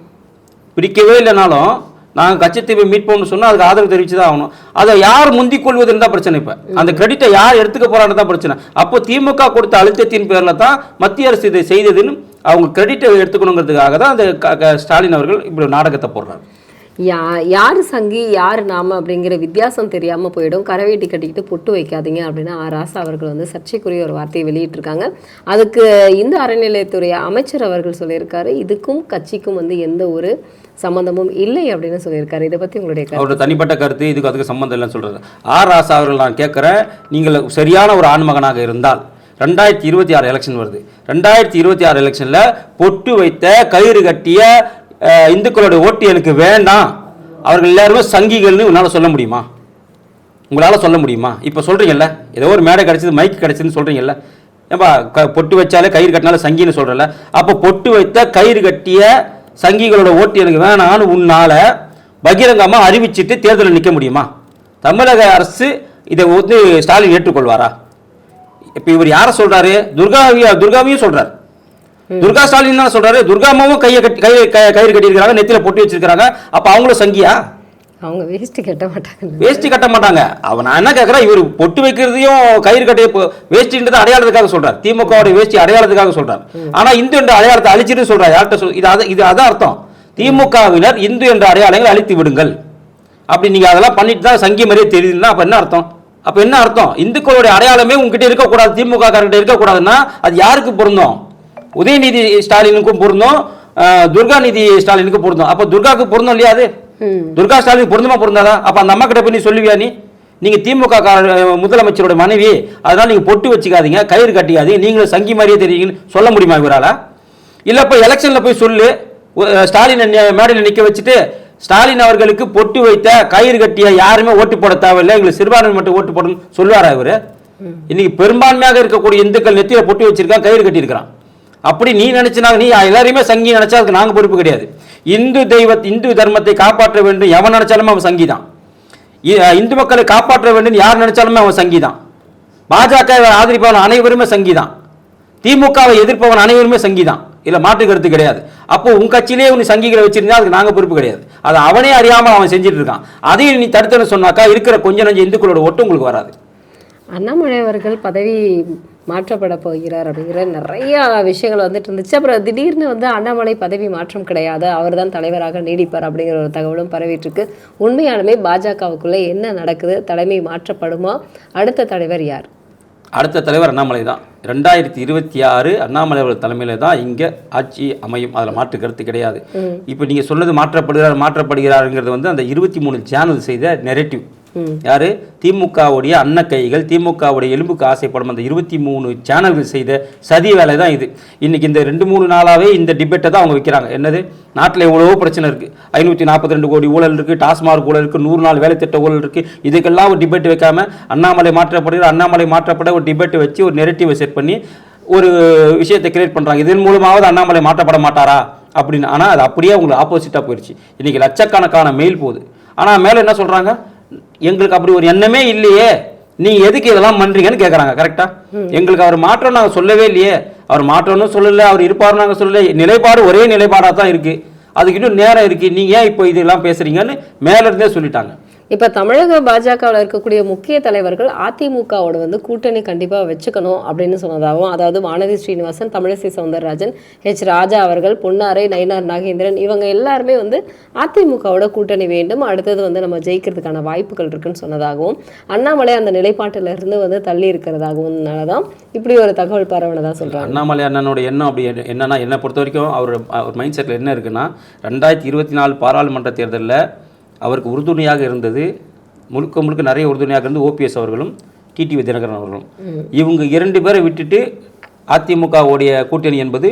பிடிக்கவே இல்லைனாலும் நாங்கள் கச்சத்தீவை மீட்போம்னு சொன்னால் அதுக்கு ஆதரவு தெரிவித்து தான் ஆகணும். அதை யார் முந்திக் கொள்வதுன்னு தான் பிரச்சனை இப்போ. அந்த கிரெடிட்டை யார் எடுத்துக்க போகிறான்னு தான் பிரச்சனை. அப்போ திமுக கொடுத்த அழுத்தத்தின் பேரில் தான் மத்திய அரசு இதை செய்ததுன்னு அவங்க கிரெடிட்டை எடுத்துக்கணுங்கிறதுக்காக தான் அந்த க- க- ஸ்டாலின் அவர்கள் இப்படி நாடகத்தை போடுறாரு. யா யார் சங்கி யார் நாம அப்படிங்கிற வித்தியாசம் தெரியாமல் போயிடும். கரவேட்டி கட்டிக்கிட்டு பொட்டு வைக்காதீங்க அப்படின்னு ஆர் ராசா அவர்கள் வந்து சர்ச்சைக்குரிய ஒரு வார்த்தையை வெளியிட்டிருக்காங்க. அதுக்கு இந்த அறநிலையத்துறை அமைச்சர் அவர்கள் சொல்லியிருக்காரு இதுக்கும் கட்சிக்கும் வந்து எந்த ஒரு சம்மந்தமும் இல்லை அப்படின்னு சொல்லியிருக்காரு. இதை பற்றி உங்களுடைய அவரோட தனிப்பட்ட கருத்து இதுக்கு அதுக்கு சம்மந்தம் இல்லைன்னு சொல்றாரு. ஆர் ராசா அவர்கள் நான் கேட்குறேன் நீங்கள் சரியான ஒரு ஆண்மகனாக இருந்தால் ரெண்டாயிரத்தி இருபத்தி ஆறு எலெக்ஷன் வருது. ரெண்டாயிரத்தி இருபத்தி ஆறு எலெக்ஷனில் பொட்டு வைத்த கயிறு கட்டிய இந்துக்களுடைய இந்துக்களோட ஓட்டு எனக்கு வேண்டாம். அவர்கள் எல்லாருமே சங்கிகள்னு உன்னால் சொல்ல முடியுமா? உங்களால் சொல்ல முடியுமா? இப்போ சொல்கிறீங்கல்ல ஏதோ ஒரு மேடை கிடச்சிது மைக் கிடச்சிதுன்னு சொல்கிறீங்கல்ல ஏன்பா க பொட்டு வச்சாலே கயிறு கட்டினாலும் சங்கின்னு சொல்கிறல அப்போ பொட்டு வைத்த கயிறு கட்டிய சங்கிகளோட ஓட்டு எனக்கு வேணான்னு உன்னால் பகிரங்கமாக அறிவிச்சிட்டு தேர்தலில் நிற்க முடியுமா? தமிழக அரசு இதை வந்து ஸ்டாலின் ஏற்றுக்கொள்வாரா? இப்போ இவர் யாரை சொல்கிறாரு துர்காவியா துர்காவையும் சொல்கிறார் துர்கா ஸ்டாலின் தான் சொல்றாரு. துர்கா அம்மாவும் கையை கட்டி கை கயிறு கட்டியிருக்கிறாங்க நெத்தியில பொட்டி வச்சிருக்காங்க அப்போ அவங்களும் சங்கியா? அவங்க வேஷ்டி கட்ட மாட்டாங்க. வேஷ்டி கட்ட மாட்டாங்க. அவன் நான் என்ன கேட்குறேன் இவர் பொட்டு வைக்கிறதையும் கயிறு கட்டி வேஷ்டின்றது அடையாளத்துக்காக சொல்றார். திமுகவோட வேஷ்டி அடையாளத்துக்காக சொல்றார். ஆனா இந்து என்ற அடையாளத்தை அழிச்சிட்டு சொல்றார். யார்கிட்ட சொல் இது அது இது அதான் அர்த்தம். திமுகவினர் இந்து என்ற அடையாளங்களை அழித்து விடுங்கள். அப்படி நீங்க அதெல்லாம் பண்ணிட்டு தான் சங்கி மாதிரியே தெரியுதுன்னா அப்ப என்ன அர்த்தம்? அப்ப என்ன அர்த்தம்? இந்துக்களுடைய அடையாளமே உங்ககிட்ட இருக்கக்கூடாது திமுக காரர்கிட்ட இருக்கக்கூடாதுன்னா அது யாருக்கு பொருந்தும்? உதயநிதி ஸ்டாலினுக்கும் பொருந்தும் துர்காநிதி ஸ்டாலினுக்கும் பொருந்தும். அப்ப துர்காவுக்கு பொருந்தும் இல்லையா அது. துர்கா ஸ்டாலின் பொருந்துமா பொருந்தாதா? அப்ப அந்த அம்மா கிட்ட போய் நீ சொல்லுவியா நீ? நீங்க திமுக முதலமைச்சரோட மனைவி. அதனால நீங்க பொட்டு வச்சுக்காதீங்க கயிறு கட்டிக்காதீங்க. நீங்களும் சங்கி மாதிரியே தெரியுங்கன்னு சொல்ல முடியுமா இவரால? இல்ல இப்ப எலெக்ஷன்ல போய் சொல்லு. ஸ்டாலின் மேடையில் நிக்க வச்சுட்டு ஸ்டாலின் அவர்களுக்கு பொட்டு வைத்த கயிறு கட்டிய யாருமே ஓட்டு போட தேவையில்லை. எங்களுக்கு சிறுபான்மை மட்டும் ஓட்டு போடணும் சொல்லுவாரா இவரு? இன்னைக்கு பெரும்பான்மையாக இருக்கக்கூடிய இந்துக்கள் நெத்தியில பொட்டு வச்சிருக்கான் கயிறு கட்டியிருக்கிறான். அப்படி நீ நினைச்சுனாங்க நீ எல்லாரையுமே சங்கி நினைச்சா அதுக்கு நாங்கள் பொறுப்பு கிடையாது. இந்து தெய்வ இந்து தர்மத்தை காப்பாற்ற வேண்டும். எவன் நினைச்சாலுமே அவன் சங்கி தான் இந்து மக்களை காப்பாற்ற வேண்டும். யார் நினைச்சாலுமே அவன் சங்கி தான் பாஜக ஆதரிப்பவன் அனைவருமே சங்கி தான் திமுகவை எதிர்ப்பவன் அனைவருமே சங்கி தான் இல்லை மாற்று கருத்து கிடையாது. அப்போ உன் கட்சியிலே உன் சங்கிகளை வச்சிருந்தா அதுக்கு நாங்கள் பொறுப்பு கிடையாது. அது அவனே அறியாமல் அவன் செஞ்சுட்டு இருக்கான். அதையும் நீ தடுத்தன்னு சொன்னாக்கா இருக்கிற கொஞ்ச நஞ்சு இந்துக்களோட ஒட்டு உங்களுக்கு வராது. அண்ணாமலை அவர்கள் பதவி மாற்றப்பட போகிறார் அப்படிங்கிற நிறைய விஷயங்கள் வந்துட்டு இருந்துச்சு. அப்புறம் திடீர்னு வந்து அண்ணாமலை பதவி மாற்றம் கிடையாது. அவர் தான் தலைவராக நீடிப்பார் அப்படிங்கிற ஒரு தகவலும் பரவிட்டு இருக்கு உண்மையாலுமே பாஜகவுக்குள்ள என்ன நடக்குது? தலைமை மாற்றப்படுமா? அடுத்த தலைவர் யார்? அடுத்த தலைவர் அண்ணாமலை தான். ரெண்டாயிரத்தி இருபத்தி ஆறு அண்ணாமலை அவர்கள் தலைமையில தான் இங்கே ஆட்சி அமையும். அதில் மாற்று கருத்து கிடையாது. இப்போ நீங்கள் சொன்னது மாற்றப்படுகிறார் மாற்றப்படுகிறாருங்கிறது வந்து அந்த இருபத்தி மூணு சேனல் செய்த நெரேட்டிவ் யாரு? திமுகவுடைய அன்னக்கைகள் திமுகவுடைய எலும்புக்கு ஆசைப்படும் அந்த இருபத்தி மூணு சேனல்கள் செய்த சதி வேலை தான் இது. இன்றைக்கி இந்த ரெண்டு மூணு நாளாவே இந்த டிபேட்டை தான் அவங்க வைக்கிறாங்க. என்னது? நாட்டில் எவ்வளவோ பிரச்சனை இருக்குது ஐநூற்றி நாற்பத்தி ரெண்டு கோடி ஊழல் இருக்குது டாஸ்மார்க் ஊழல் இருக்குது நூறு நாள் வேலை திட்ட ஊழல் இருக்குது இதுக்கெல்லாம் ஒரு டிபேட் வைக்காம அண்ணாமலை மாற்றப்படுகிற அண்ணாமலை மாற்றப்பட ஒரு டிபேட் வச்சு ஒரு நெரட்டிவை செட் பண்ணி ஒரு விஷயத்தை கிரியேட் பண்ணுறாங்க இதன் மூலமாவது அண்ணாமலை மாற்றப்பட மாட்டாரா? அப்படின்னு. ஆனால் அது அப்படியே உங்களுக்கு ஆப்போசிட்டாக போயிடுச்சு இன்றைக்கி லட்சக்கணக்கான மெயில் போகுது. ஆனால் மேலே என்ன சொல்கிறாங்க எங்களுக்கு அப்படி ஒரு எண்ணமே இல்லையே. நீங்க எதுக்கு இதெல்லாம் பண்றீங்கன்னு கேக்குறாங்க கரெக்டா எங்களுக்கு அவர் மாற்றம் நாங்க சொல்லவே இல்லையே. அவர் மாற்றம்னு சொல்லல அவர் இருப்பாரு நாங்க சொல்லல. நிலைப்பாடு ஒரே நிலைப்பாடா தான் இருக்கு. அதுக்கு இன்னும் நேரம் இருக்கு. நீங்க ஏன் இப்போ இதெல்லாம் பேசுறீங்கன்னு மேல இருந்தே சொல்லிட்டாங்க. இப்போ தமிழக பாஜகவில் இருக்கக்கூடிய முக்கிய தலைவர்கள் அதிமுகவோட வந்து கூட்டணி கண்டிப்பாக வச்சுக்கணும் அப்படின்னு சொன்னதாகவும் அதாவது வானதி ஸ்ரீனிவாசன் தமிழிசை சவுந்தரராஜன் ஹெச் ராஜா அவர்கள் பொன்னாரை நயினார் நாகேந்திரன் இவங்க எல்லாருமே வந்து அதிமுகவோட கூட்டணி வேண்டும். அடுத்தது வந்து நம்ம ஜெயிக்கிறதுக்கான வாய்ப்புகள் இருக்குன்னு சொன்னதாகவும் அண்ணாமலை அந்த நிலைப்பாட்டிலிருந்து வந்து தள்ளி இருக்கிறதாகவும் தான் இப்படி ஒரு தகவல் பரவனதாக சொல்கிறாங்க அண்ணாமலை அண்ணனோட எண்ணம் அப்படி என்னன்னா என்னை பொறுத்த வரைக்கும் அவர் அவர் மைண்ட் செட்டில் என்ன இருக்குன்னா ரெண்டாயிரத்தி இருபத்தி நாலு பாராளுமன்ற தேர்தலில் அவருக்கு உறுதுணையாக இருந்தது. முழுக்க முழுக்க நிறைய உறுதுணையாக இருந்து ஓபிஎஸ் அவர்களும் டிடிவி தினகரன் அவர்களும். இவங்க இரண்டு பேரை விட்டுட்டு அதிமுகவுடைய கூட்டணி என்பது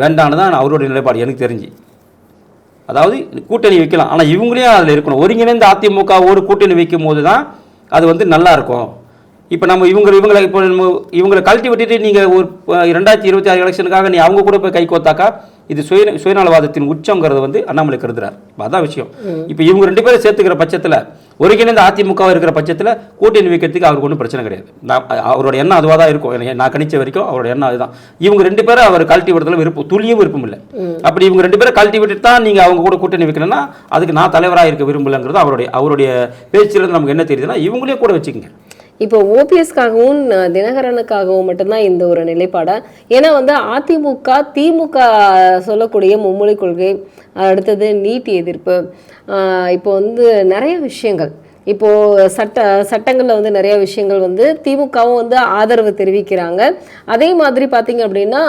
வேண்டான்னு தான் அவருடைய நிலைப்பாடு எனக்கு தெரிஞ்சு. அதாவது கூட்டணி வைக்கலாம். ஆனால் இவங்களையும் அதில் இருக்கணும். ஒருங்கிணைந்த அதிமுகவோடு கூட்டணி வைக்கும் போது தான் அது வந்து நல்லா இருக்கும். இப்போ நம்ம இவங்க இவங்களை இப்போ நம்ம இவங்களை கழட்டி விட்டுட்டு நீங்கள் ஒரு ரெண்டாயிரத்தி இருபத்தி ஆறு எலெக்ஷனுக்காக நீ அவங்க கூட போய் கை கோத்தாக்கா? இது சுய சுயநலவாதத்தின் உச்சங்கிறது வந்து அண்ணாமலை கருதுறார். அதான் விஷயம். இப்போ இவங்க ரெண்டு பேரும் சேர்த்துக்கிற பட்சத்தில் ஒருங்கிணைந்த அதிமுக இருக்கிற பட்சத்தில் கூட்டணி வைக்கிறதுக்கு அவருக்கு ஒன்றும் பிரச்சனை கிடையாது. நான் அவரோட எண்ணம் அதுவாக தான் இருக்கும். நான் கணிச்ச வரைக்கும் அவரோட எண்ணம் அதுதான். இவங்க ரெண்டு பேரும் அவர் கழட்டி விடுறதுல விருப்பம் துளியும் விருப்பம் இல்லை. அப்படி இவங்க ரெண்டு பேரும் கழட்டி விட்டுட்டு தான் நீங்கள் அவங்க கூட கூட்டணி வைக்கணும்னா அதுக்கு நான் தலைவராக இருக்க விரும்பலைங்கிறது அவருடைய அவருடைய பேச்சிலிருந்து நமக்கு என்ன தெரியுதுன்னா இவங்களே கூட வச்சுக்கோங்க. இப்போ ஓபிஎஸ்க்காகவும் தினகரனுக்காகவும் மட்டும்தான் இந்த ஒரு நிலைப்பாடா? ஏன்னா வந்து அதிமுக திமுக சொல்லக்கூடிய மும்மொழி கொள்கை அடுத்தது நீட் எதிர்ப்பு. இப்போ வந்து நிறைய விஷயங்கள். இப்போது சட்ட சட்டங்களில் வந்து நிறைய விஷயங்கள் வந்து திமுகவும் வந்து ஆதரவு தெரிவிக்கிறாங்க. அதே மாதிரி பார்த்தீங்க அப்படின்னா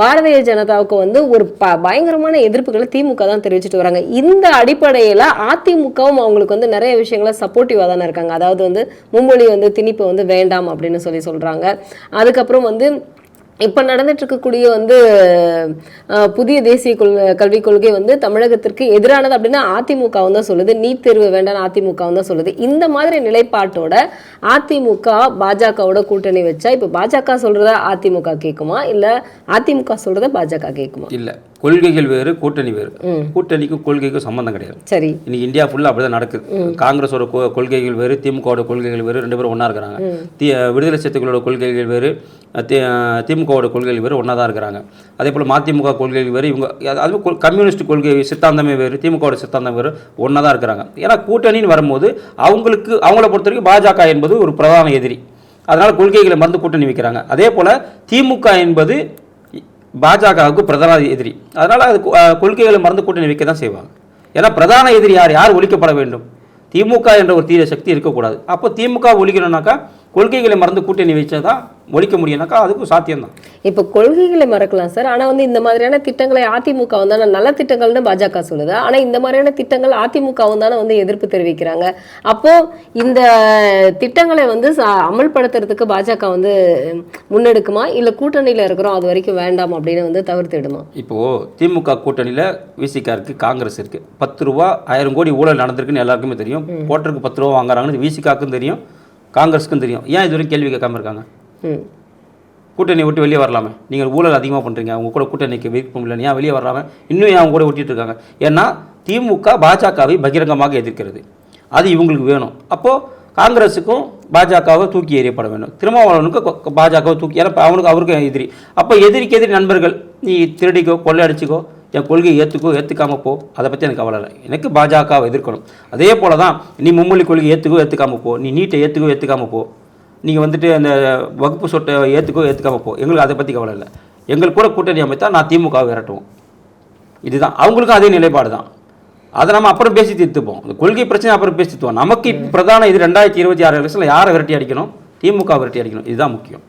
பாரதிய ஜனதாவுக்கு வந்து ஒரு ப பயங்கரமான எதிர்ப்புகளை திமுக தான் தெரிவிச்சுட்டு வராங்க. இந்த அடிப்படையில் அதிமுகவும் அவங்களுக்கு வந்து நிறைய விஷயங்கள சப்போர்ட்டிவாக தானே இருக்காங்க. அதாவது வந்து மும்மொழி வந்து திணிப்பு வந்து வேண்டாம் அப்படின்னு சொல்லி சொல்கிறாங்க அதுக்கப்புறம் வந்து இப்போ நடந்துட்டு இருக்கக்கூடிய வந்து புதிய தேசிய கொள் கல்விக் கொள்கை வந்து தமிழகத்திற்கு எதிரானது அப்படின்னா அதிமுகவும் தான் சொல்லுது. நீட் தேர்வு வேண்டாம் அதிமுகவும் தான் சொல்லுது. இந்த மாதிரி நிலைப்பாட்டோட அதிமுக பாஜகவோட கூட்டணி வச்சா இப்போ பாஜக சொல்கிறத அதிமுக கேட்குமா இல்லை அதிமுக சொல்கிறத பாஜக கேட்குமா இல்லை. கொள்கைகள் வேறு கூட்டணி வேறு. கூட்டணிக்கும் கொள்கைக்கும் சம்மந்தம் கிடையாது. சரி. இன்னைக்கு இந்தியா ஃபுல்லாக அப்படி தான் நடக்குது. காங்கிரஸோட கொள்கைகள் வேறு திமுகவோட கொள்கைகள் வேறு ரெண்டு பேரும் ஒன்றா இருக்கிறாங்க. தி விடுதலை சிறுத்தைகளோட கொள்கைகள் வேறு திமுகவோட கொள்கைகள் வேறு ஒன்றா தான் இருக்கிறாங்க. அதே போல் மதிமுக கொள்கைகள் வேறு இவங்க அது- அதுவும் கம்யூனிஸ்ட் கொள்கை சித்தாந்தமே வேறு திமுகவோட சித்தாந்தம் வேறு ஒன்றா தான் இருக்கிறாங்க. ஏன்னா கூட்டணின்னு வரும்போது அவங்களுக்கு அவங்கள பொறுத்த வரைக்கும் பாஜக என்பது ஒரு பிரதான எதிரி. அதனால் கொள்கைகளை மறந்து கூட்டணி வைக்கிறாங்க. அதே போல் திமுக என்பது பாஜகவுக்கு பிரதான எதிரி. அதனால் அது கொள்கைகளை மறந்து கூட்டணி வைக்க தான் செய்வாங்க. ஏன்னா பிரதான எதிரி யார்? யார் ஒழிக்கப்பட வேண்டும்? திமுக என்ற ஒரு தீர சக்தி இருக்கக்கூடாது. அப்போ திமுக ஒழிக்கணும்னாக்கா கொள்கைகளை மறந்து கூட்டணி வச்சா தான் ஒழிக்க முடியும்னாக்கா அதுக்கும் சாத்தியம்தான். இப்போ கொள்கைகளை மறக்கலாம் சார். ஆனா வந்து இந்த மாதிரியான திட்டங்களை அதிமுக வந்து நல்ல திட்டங்கள்னு பாஜக சொல்லுது. ஆனா இந்த மாதிரியான திட்டங்கள் அதிமுகவும் தானே வந்து எதிர்ப்பு தெரிவிக்கிறாங்க. அப்போ இந்த திட்டங்களை வந்து அமல்படுத்துறதுக்கு பாஜக வந்து முன்னெடுக்குமா? இல்ல கூட்டணியில இருக்கிறோம் அது வரைக்கும் வேண்டாம் அப்படின்னு வந்து தவிர்த்திடுமா இப்போது திமுக கூட்டணியில் விசிகா இருக்குது காங்கிரஸ் இருக்குது பத்து ரூபா ஆயிரம் கோடி ஊழல் நடந்திருக்குன்னு எல்லாருக்குமே தெரியும். போட்டருக்கு பத்து ரூபா வாங்குறாங்கன்னு விசிகாக்கும் தெரியும். காங்கிரஸுக்கும் தெரியும். ஏன் இது வரைக்கும் கேள்வி கேட்காம இருக்காங்க? கூட்டணி விட்டு வெளியே வரலாமே. நீங்கள் ஊழல் அதிகமாக பண்ணுறீங்க அவங்க கூட கூட்டணிக்கு விருப்பம் இல்லை ஏன் வெளியே வரலாமே? இன்னும் ஏன் அவங்க கூட ஒட்டிட்டு இருக்காங்க? ஏன்னா திமுக பாஜகவை பகிரங்கமாக எதிர்க்கிறது. அது இவங்களுக்கு வேணும். அப்போது காங்கிரஸுக்கும் பாஜகவை தூக்கி எறியப்பட வேண்டும். திருமாவளவனுக்கு பாஜகவை தூக்கி ஏன்னா அவனுக்கு அவருக்கு எதிரி. அப்போ எதிரிக்கு எதிரி நண்பர்கள். நீ திருடிக்கோ கொள்ளையடிச்சிக்கோ என் கொள்கையை ஏற்றுக்கோ ஏற்றுக்காம போ. அதை பற்றி எனக்கு கவலை இல்லை. எனக்கு பாஜகவை எதிர்க்கணும். அதே போல தான் நீ மும்மொழி கொள்கை ஏற்றுக்கோ ஏற்றுக்காம போ. நீ நீட்டை ஏற்றுக்கோ ஏற்றுக்காம போ. நீங்கள் வந்துட்டு அந்த வகுப்பு சொட்டை ஏற்றுக்கோ ஏற்றுக்காம போ. எங்களுக்கு அதை பற்றி கவலை இல்லை. எங்களுக்கு கூட கூட்டணி அமைத்தா நான் திமுகவை விரட்டுவோம். இதுதான். அவங்களுக்கும் அதே நிலைப்பாடு தான். அதை நம்ம அப்புறம் பேசி தீர்த்துப்போம். அந்த கொள்கை பிரச்சனை அப்புறம் பேசி தீர்த்துவோம். நமக்கு பிரதான இது ரெண்டாயிரத்தி இருபத்தி ஆறு எலெக்ஷனில் யாரை விரட்டி அடிக்கணும்? திமுக விரட்டி அடிக்கணும். இதுதான் முக்கியம்.